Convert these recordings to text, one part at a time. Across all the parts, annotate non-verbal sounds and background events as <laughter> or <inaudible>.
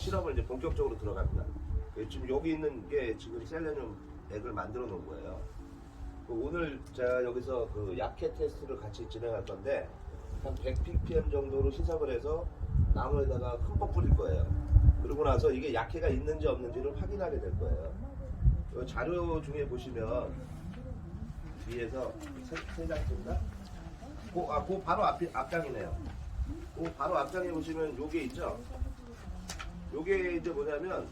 실험을 이제 본격적으로 들어갑니다. 그 지금 여기 있는 게 지금 셀레늄 액을 만들어 놓은 거예요. 그 오늘 제가 여기서 그 약해 테스트를 같이 진행할 건데 한 100ppm 정도로 시작을 해서 나무에다가 흠뻑 뿌릴 거예요. 그러고 나서 이게 약해가 있는지 없는지를 확인하게 될 거예요. 이 자료 중에 보시면 뒤에서 세, 세 장인가? 그, 아, 그 바로 앞, 앞장이네요. 그 바로 앞장에 보시면 요게 있죠? 요게 이제 뭐냐면,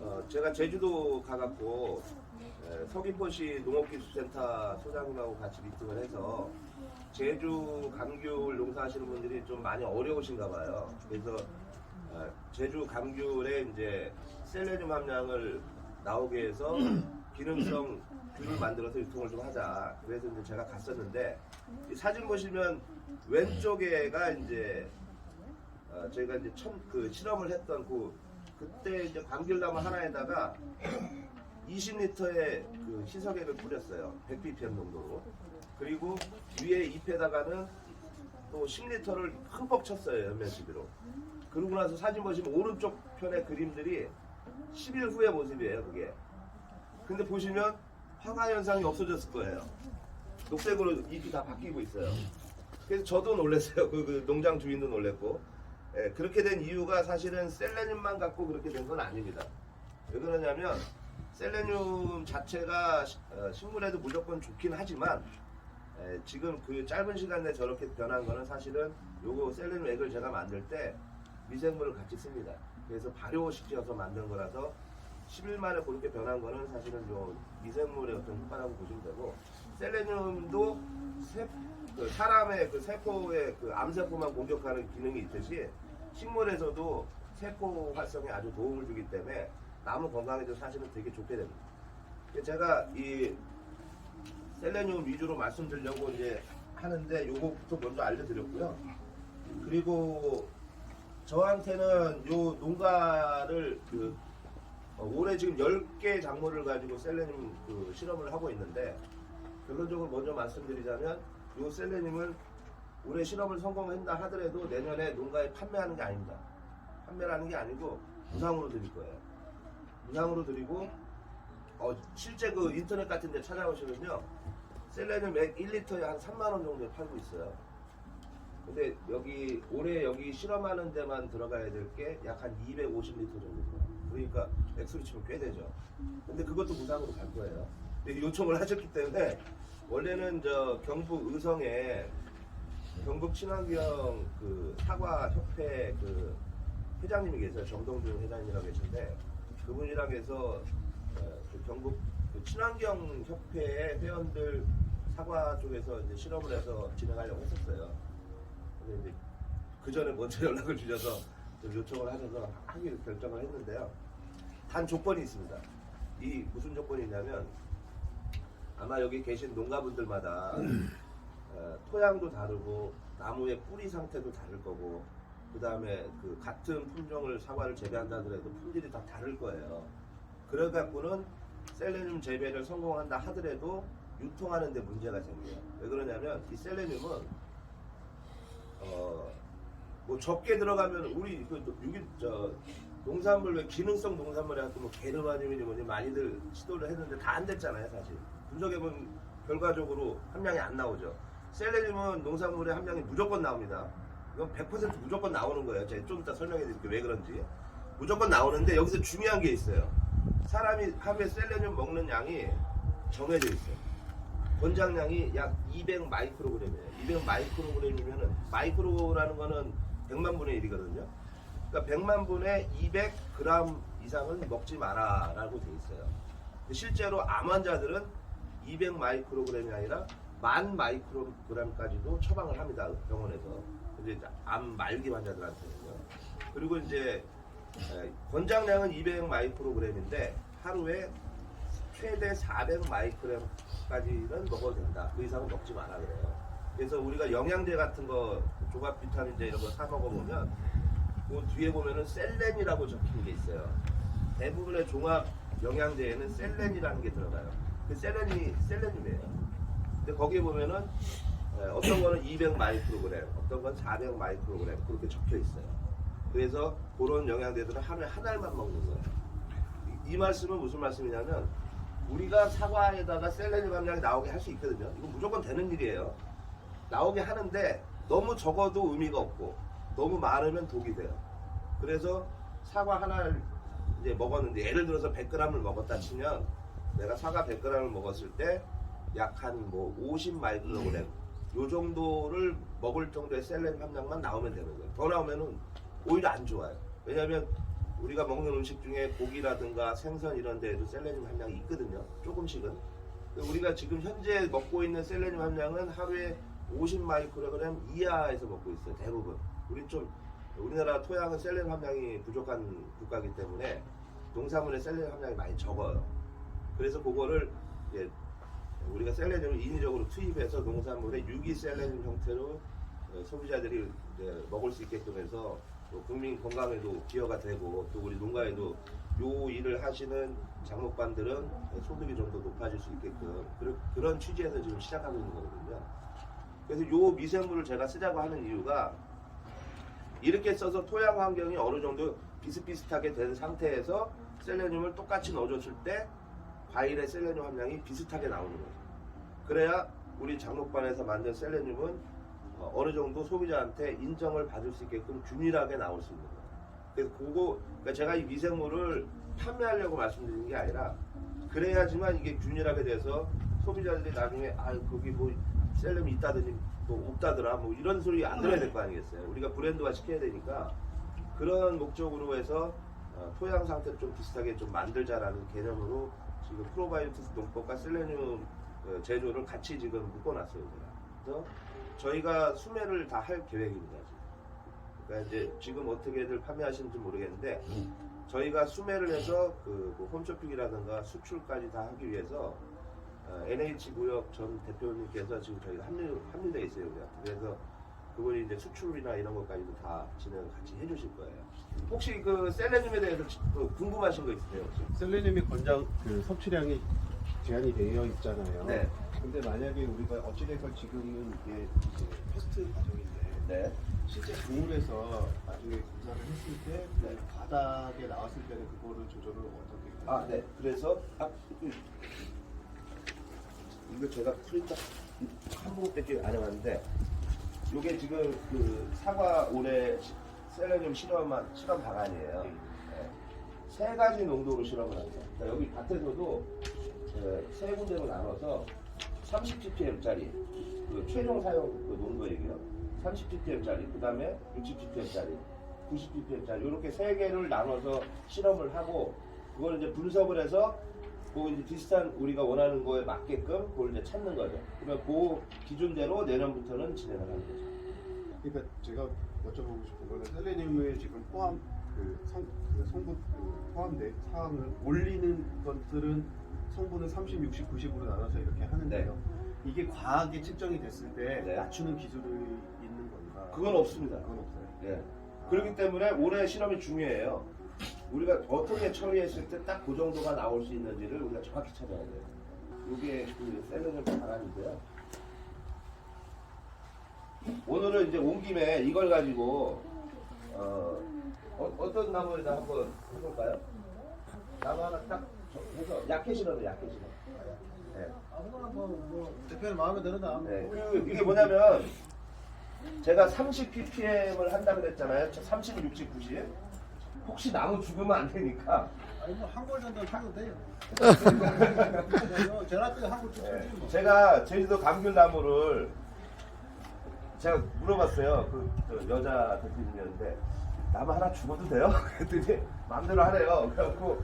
어, 제가 제주도 가갖고, 에, 서귀포시 농업기술센터 소장님하고 같이 미팅을 해서, 제주 감귤 농사하시는 분들이 좀 많이 어려우신가 봐요. 그래서, 어, 제주 감귤에 이제 셀레늄 함량을 나오게 해서 기능성 귤을 만들어서 유통을 좀 하자. 그래서 이제 제가 갔었는데 이 사진 보시면 왼쪽에가 이제 어, 저희가 이제 처음 그 실험을 했던 그 그때 이제 감귤나무 하나에다가 20리터의 그 희석액을 뿌렸어요. 100ppm 정도로. 그리고 위에 잎에다가는 또 10리터를 흠뻑 쳤어요. 연면시비로. 그러고 나서 사진 보시면 오른쪽 편의 그림들이 10일 후의 모습이에요. 그게. 근데 보시면 황화 현상이 없어졌을 거예요. 녹색으로 잎이 다 바뀌고 있어요. 그래서 저도 놀랐어요. 그, 그 농장 주인도 놀랬고. 예, 그렇게 된 이유가 사실은 셀레늄만 갖고 그렇게 된 건 아닙니다. 왜 그러냐면 셀레늄 자체가 시- 어, 식물에도 무조건 좋긴 하지만 예, 지금 그 짧은 시간 내에 저렇게 변한 거는 사실은 요거 셀레늄 액을 제가 만들 때 미생물을 같이 씁니다. 그래서 발효시켜서 만든 거라서 10일 만에 그렇게 변한 거는 사실은 요 미생물의 어떤 효과라고 보시면 되고 셀레늄도 세, 그 사람의 그 세포의 그 암세포만 공격하는 기능이 있듯이 식물에서도 세포 활성에 아주 도움을 주기 때문에 나무 건강에도 사실은 되게 좋게 됩니다. 제가 이 셀레늄 위주로 말씀드리려고 이제 하는데 요거부터 먼저 알려드렸고요. 그리고 저한테는 요 농가를 그 어, 올해 지금 10개 작물을 가지고 셀레늄 그 실험을 하고 있는데 결론적으로 먼저 말씀드리자면 요 셀레늄은 올해 실험을 성공한다 하더라도 내년에 농가에 판매하는 게 아닙니다. 판매라는 게 아니고 무상으로 드릴 거예요. 무상으로 드리고 어, 실제 그 인터넷 같은 데 찾아보시면요. 셀레늄 액 1리터에 한 3만 원 정도에 팔고 있어요. 근데 여기 올해 여기 실험하는 데만 들어가야 될 게 약 한 250리터 정도 들어요. 그러니까 액수로 치면 꽤 되죠. 근데 그것도 무상으로 갈 거예요. 요청을 하셨기 때문에 원래는 저 경북 의성에 경북 친환경 그 사과 협회 그 회장님이 계세요. 정동준 회장님이라고 계신데 그분이랑 해서 어, 그 경북 그 친환경 협회의 회원들 사과 쪽에서 이제 실험을 해서 진행하려고 했었어요. 근데 이제 그 전에 먼저 <laughs> 연락을 주셔서 좀 요청을 하셔서 하기로 결정을 했는데요. 단 조건이 있습니다. 이 무슨 조건이 있냐면 아마 여기 계신 농가분들마다 <laughs> 어, 토양도 다르고 나무의 뿌리 상태도 다를 거고 그 다음에 그 같은 품종을 사과를 재배한다 하더라도 품질이 다 다를 거예요. 그래 갖고는 셀레늄 재배를 성공한다 하더라도 유통하는 데 문제가 생겨요. 왜 그러냐면 이 셀레늄은 어 뭐 적게 들어가면 우리 그 유기 저 농산물 왜 기능성 농산물 해갖고 뭐 게르마늄이니 뭐니 많이들 시도를 했는데 다 안 됐잖아요 사실 분석해 보면 결과적으로 함량이 안 나오죠. 셀레늄은 농산물의 함량이 무조건 나옵니다. 이건 100% 무조건 나오는 거예요. 제가 좀 이따 설명해 드릴게요. 왜 그런지. 무조건 나오는데 여기서 중요한 게 있어요. 사람이 하루에 셀레늄 먹는 양이 정해져 있어요. 권장량이 약 200 마이크로그램이에요. 200 마이크로그램이면은 마이크로라는 거는 100만 분의 1이거든요. 그러니까 100만 분의 200g 이상은 먹지 마라라고 돼 있어요. 실제로 암 환자들은 200 마이크로그램이 아니라 만 마이크로그램까지도 처방을 합니다. 병원에서. 근데 이제 암 말기 환자들한테는요. 그리고 이제 에, 권장량은 200 마이크로그램인데 하루에 최대 400 마이크로그램까지는 먹어도 된다. 그 이상은 먹지 마라 그래요. 그래서 우리가 영양제 같은 거 조각 비타민제 이런 거 사 먹어보면 그 뒤에 보면은 셀렌이라고 적힌 게 있어요. 대부분의 종합 영양제에는 셀렌이라는 게 들어가요. 그 셀렌이 셀렌이에요. 근데 거기에 보면은 에, 어떤 거는 200 마이크로그램, 어떤 건 400 마이크로그램 그렇게 적혀 있어요. 그래서 그런 영양제들은 하루에 한 알만 먹는 거예요. 이, 이 말씀은 무슨 말씀이냐면 우리가 사과에다가 셀레늄 함량이 나오게 할 수 있거든요. 이거 무조건 되는 일이에요. 나오게 하는데 너무 적어도 의미가 없고 너무 많으면 독이 돼요. 그래서 사과 하나를 이제 먹었는데 예를 들어서 100g을 먹었다 치면 내가 사과 100g을 먹었을 때 약 한 뭐 50 마이크로그램 요 정도를 먹을 정도의 셀레늄 함량만 나오면 되는 거예요. 더 나오면은 오히려 안 좋아요. 왜냐하면 우리가 먹는 음식 중에 고기라든가 생선 이런 데에도 셀레늄 함량이 있거든요. 조금씩은. 우리가 지금 현재 먹고 있는 셀레늄 함량은 하루에 50 마이크로그램 이하에서 먹고 있어요. 대부분. 우리 좀 우리나라 토양은 셀레늄 함량이 부족한 국가이기 때문에 농산물의 셀레늄 함량이 많이 적어요. 그래서 그거를 이제 우리가 셀레늄을 인위적으로 투입해서 농산물에 유기 셀레늄 형태로 어, 소비자들이 먹을 수 있게끔 해서 또 국민 건강에도 기여가 되고 또 우리 농가에도 요 일을 하시는 장목반들은 소득이 좀 더 높아질 수 있게끔 그런, 그런 취지에서 지금 시작하고 있는 거거든요. 그래서 요 미생물을 제가 쓰자고 하는 이유가 이렇게 써서 토양 환경이 어느 정도 비슷비슷하게 된 상태에서 셀레늄을 똑같이 넣어줬을 때 과일의 셀레늄 함량이 비슷하게 나오는 거죠. 그래야 우리 장목반에서 만든 셀레늄은 어, 어느 정도 소비자한테 인정을 받을 수 있게끔 균일하게 나올 수 있는 거예요. 그래서 그거 그러니까 제가 이 미생물을 판매하려고 말씀드리는 게 아니라 그래야지만 이게 균일하게 돼서 소비자들이 나중에 아 거기 뭐 셀렘이 있다더니 뭐 없다더라 뭐 이런 소리 안 들어야 될 거 아니겠어요. 우리가 브랜드화 시켜야 되니까 그런 목적으로 해서 어, 토양 상태를 좀 비슷하게 좀 만들자라는 개념으로 지금 프로바이오티스 농법과 셀레늄 어, 제조를 같이 지금 묶어놨어요. 제가. 그래서 저희가 수매를 다 할 계획입니다. 지금. 그러니까 이제 지금 어떻게들 판매하시는지 모르겠는데 저희가 수매를 해서 그뭐 홈쇼핑이라든가 수출까지 다 하기 위해서 어, NH 구역 전 대표님께서 지금 저희가 합류 합류돼 있어요. 그래서 그분이 이제 수출이나 이런 것까지도 다 진행을 같이 해주실 거예요. 혹시 그 셀레늄에 대해서 지- 그 궁금하신 거 있으세요? 혹시? 셀레늄이 권장 그 섭취량이 제한이 되어 있잖아요. 네. 근데 만약에 우리가 어찌됐건 지금은 이게 이제 테스트 과정인데 네. 실제 동물에서 나중에 검사를 했을 때 네. 바닥에 나왔을 때는 그거를 조절을 어떻게 아, 네. 그래서 아, 그, 이거 제가 프린터 한 부분밖에 안 해봤는데 이게 지금 그 사과 올해 시- 셀레늄 실험한 실험 방안이에요. 네. 세 가지 농도로 실험을 합니다. 그러니까 여기 밭에서도 그 세 군데로 나눠서 30ppm짜리 그 최종 사용 그 농도 얘기요. 30ppm짜리 그 다음에 60ppm짜리 90ppm짜리 이렇게 세 개를 나눠서 실험을 하고 그걸 이제 분석을 해서 그 이제 비슷한 우리가 원하는 거에 맞게끔 그걸 이제 찾는 거죠. 그러면 그 기준대로 내년부터는 진행을 하는 거죠. 그러니까 제가 여쭤보고 싶은 거는 셀레늄을 지금 포함 그, 성, 그 성분 그 포함된 사항을 올리는 것들은 성분을 30, 60, 90으로 나눠서 이렇게 하는데요. 이게 과하게 측정이 됐을 때 네. 낮추는 기술이 있는 건가? 그건 없습니다. 그건 없어요. 예. 그렇기 때문에 올해 실험이 중요해요. 우리가 어떻게 처리했을 때 딱 그 정도가 나올 수 있는지를 우리가 정확히 찾아야 돼요. 이게 그 셀레늄 바람인데요. 오늘은 이제 온 김에 이걸 가지고 어, 어, 떤 나무에다 한번 해볼까요? 나무 하나 딱 저- 해서 약해 실험을 약해 실험. 네. 아무거나 뭐, 뭐 대표님 마음에 들었다. 네, 그 이게 뭐냐면 제가 30 ppm을 한다 그랬잖아요. 30, 60, 90. 혹시 나무 죽으면 안 되니까 아니 뭐 한골 정도 쳐도 돼요. <laughs> 전화 때 한골 좀 네, 쳐주지 뭐. 제가 제주도 감귤나무를 제가 물어봤어요. 그, 저 여자 대표님이었는데 나무 하나 죽어도 돼요? <laughs> 그랬더니 마음대로 하래요. 그래갖고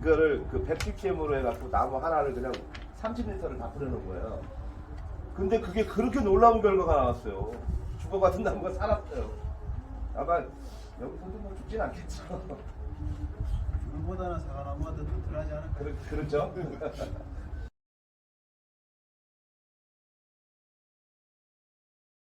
그거를 그 100ppm으로 해갖고 나무 하나를 그냥 30리터를 다 뿌려놓은 거예요. 근데 그게 그렇게 놀라운 결과가 나왔어요. 죽어가던 나무가 살았어요. 아마 여기서도 뭐 죽진 않겠죠. 그보다는 사과나무가 더 튼튼하지 않을까. 그렇, 그렇죠. <laughs>